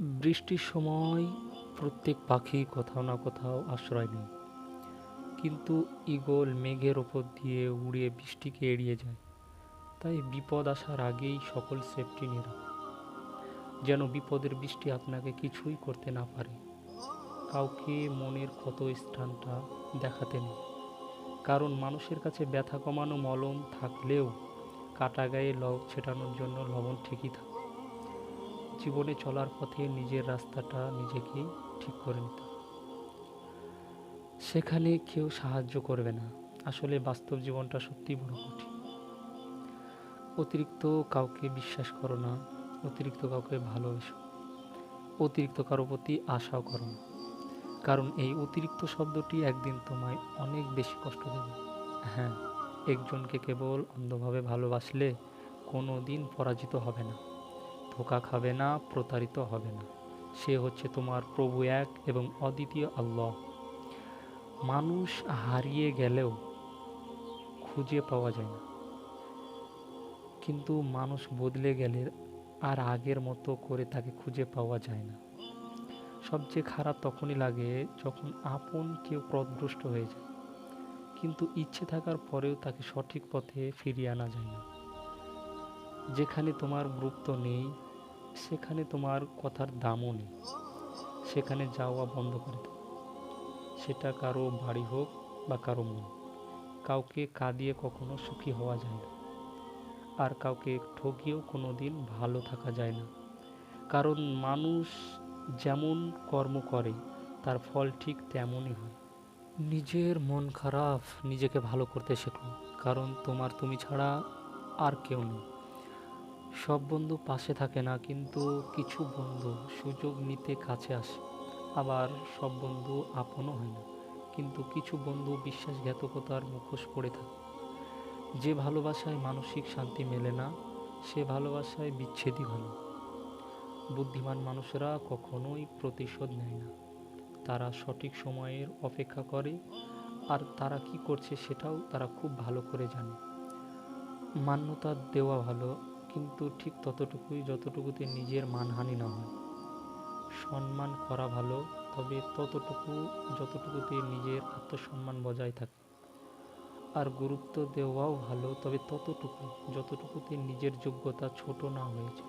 বৃষ্টির সময় প্রত্যেক পাখি কোথাও না কোথাও আশ্রয় নেয়। কিন্তু ঈগল মেঘের ওপর দিয়ে উড়ে বৃষ্টিকে এড়িয়ে যায়। তাই বিপদ আসার আগেই সকল সেফটি নিয়ে রাখো যেন বিপদের বৃষ্টি আপনাকে কিছুই করতে না পারে। কাউকে মনের ক্ষত স্থানটা দেখাতে নেই। কারণ মানুষের কাছে ব্যথা কমানো মলম থাকলেও কাটা গায়ে লব ছেটানোর জন্য লবণ ঠিকই থাকে। জীবনে চলার পথে নিজের রাস্তাটা নিজেকেই ঠিক করে নিতে। সেখানে কেউ সাহায্য করবে না। আসলে বাস্তব জীবনটা সত্যি বড় কঠিন। অতিরিক্ত কাউকে বিশ্বাস করো না, অতিরিক্ত কাউকে ভালোবেসো, অতিরিক্ত কারও প্রতি আশাও করো না। কারণ এই অতিরিক্ত শব্দটি একদিন তোমায় অনেক বেশি কষ্ট দেবে। হ্যাঁ একজনকে কেবল অন্ধভাবে ভালোবাসলে কোনো দিন পরাজিত হবে না। ধোকা খাবে না, প্রতারিত হবে না। সে হচ্ছে তোমার প্রভু এক এবং অদ্বিতীয় আল্লাহ। মানুষ হারিয়ে গেলেও খুঁজে পাওয়া যায় না। কিন্তু মানুষ বদলে গেলে আর আগের মতো করে তাকে খুঁজে পাওয়া যায় না। সবচেয়ে খারাপ তখনই লাগে যখন আপন কেউ পথভ্রষ্ট হয়ে যায়, কিন্তু ইচ্ছে থাকার পরেও তাকে সঠিক পথে ফিরিয়ে আনা যায় না। যেখানে তোমার গুরুত্ব নেই সেখানে তোমার কথার দামও নেই। সেখানে যাওয়া বন্ধ করে দাও। সেটা কারও বাড়ি হোক বা কারও মন। কাউকে কাঁদিয়ে কখনো সুখী হওয়া যায় না। আর কাউকে ঠকিয়েও কোনো দিন ভালো থাকা যায় না। কারণ মানুষ যেমন কর্ম করে, তার ফল ঠিক তেমনই হয়। নিজের মন খারাপ, নিজেকে ভালো করতে শেখো। কারণ তোমার তুমি ছাড়া আর কেউ নেই। সব বন্ধু পাশে থাকে না, কিন্তু কিছু বন্ধু সুযোগ নিতে কাছে আসে। আবার সব বন্ধু আপনও হয় না, কিন্তু কিছু বন্ধু বিশ্বাসঘাতকতার মুখোশ পড়ে থাকে। যে ভালোবাসায় মানসিক শান্তি মেলে না, সে ভালোবাসায় বিচ্ছেদই ভালো বুদ্ধিমান মানুষেরা কখনোই প্রতিশোধ নেয় না। তারা সঠিক সময়ের অপেক্ষা করে, আর তারা কি করছে সেটাও তারা খুব ভালো করে জানে। মান্যতা দেওয়া ভালো কিন্তু ঠিক ততটুকুই যতটুকুতে নিজের মানহানি না হয়। সম্মান করা ভালো, তবে ততটুকু যতটুকুতে নিজের আত্মসম্মান বজায় থাকে। আর গুরুত্ব দেওয়াও ভালো, তবে ততটুকু যতটুকুতে নিজের যোগ্যতা ছোট না হয়েছে।